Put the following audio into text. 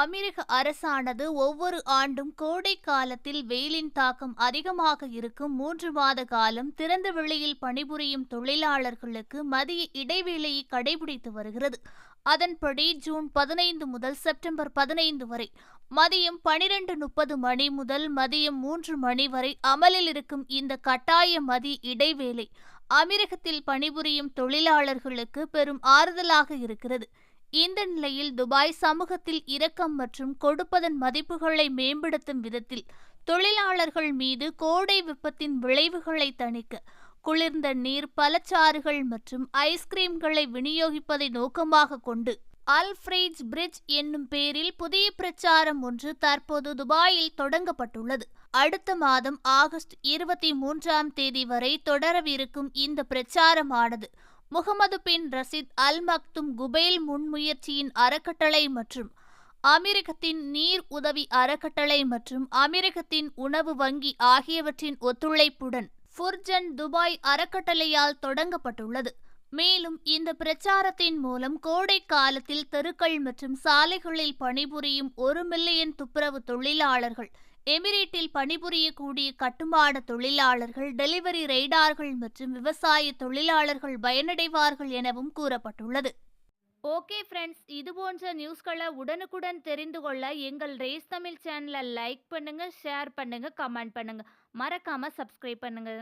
அமெரிக்க அரசானது ஒவ்வொரு ஆண்டும் கோடை காலத்தில் வெயிலின் தாக்கம் அதிகமாக இருக்கும் மூன்று மாத காலம் திறந்த வெளியில் பணிபுரியும் தொழிலாளர்களுக்கு மதிய இடைவேளையை கடைபிடித்து வருகிறது. அதன்படி ஜூன் பதினைந்து முதல் செப்டம்பர் பதினைந்து வரை மதியம் பனிரெண்டு முப்பது மணி முதல் மதியம் மூன்று மணி வரை அமலில் இருக்கும் இந்த கட்டாய மதிய இடைவேளை அமீரகத்தில் பணிபுரியும் தொழிலாளர்களுக்கு பெரும் ஆறுதலாக இருக்கிறது. இந்த நிலையில் துபாய் சமூகத்தில் இரக்கம் மற்றும் கொடுப்பதன் மதிப்புகளை மேம்படுத்தும் விதத்தில் தொழிலாளர்கள் மீது கோடை வெப்பத்தின் விளைவுகளை தணிக்க குளிர்ந்த நீர் பலச்சாறுகள் மற்றும் ஐஸ்கிரீம்களை விநியோகிப்பதை நோக்கமாக கொண்டு அல்ஃப்ரேஜ் பிரிட்ஜ் என்னும் பேரில் புதிய பிரச்சாரம் ஒன்று தற்போது துபாயில் தொடங்கப்பட்டுள்ளது. அடுத்த மாதம் ஆகஸ்ட் இருபத்தி மூன்றாம் தேதி வரை தொடரவிருக்கும் இந்த பிரச்சாரமானது முகமது பின் ரசித் அல் மக்தும் குபேல் முன்முயற்சியின் அறக்கட்டளை மற்றும் அமெரிக்கத்தின் நீர் உதவி அறக்கட்டளை மற்றும் அமெரிக்கத்தின் உணவு வங்கி ஆகியவற்றின் ஒத்துழைப்புடன் ஃபுர்ஜன் துபாய் அறக்கட்டளையால் தொடங்கப்பட்டுள்ளது. மேலும் இந்த பிரச்சாரத்தின் மூலம் கோடை காலத்தில் தெருக்கள் மற்றும் சாலைகளில் பணிபுரியும் ஒரு மில்லியன் துப்புரவு தொழிலாளர்கள் எமிரேட்டில் பணிபுரியக்கூடிய கட்டுமான தொழிலாளர்கள் டெலிவரி ரெய்டார்கள் மற்றும் விவசாய தொழிலாளர்கள் பயனடைவார்கள் எனவும் கூறப்பட்டுள்ளது. ஓகே ஃப்ரெண்ட்ஸ் இது போன்ற நியூஸ்களை உடனுக்குடன் தெரிந்து கொள்ள எங்கள் ரேஸ் தமிழ் சேனலை லைக் பண்ணுங்கள் ஷேர் பண்ணுங்கள் கமெண்ட் பண்ணுங்கள் மறக்காமல் சப்ஸ்கிரைப் பண்ணுங்கள்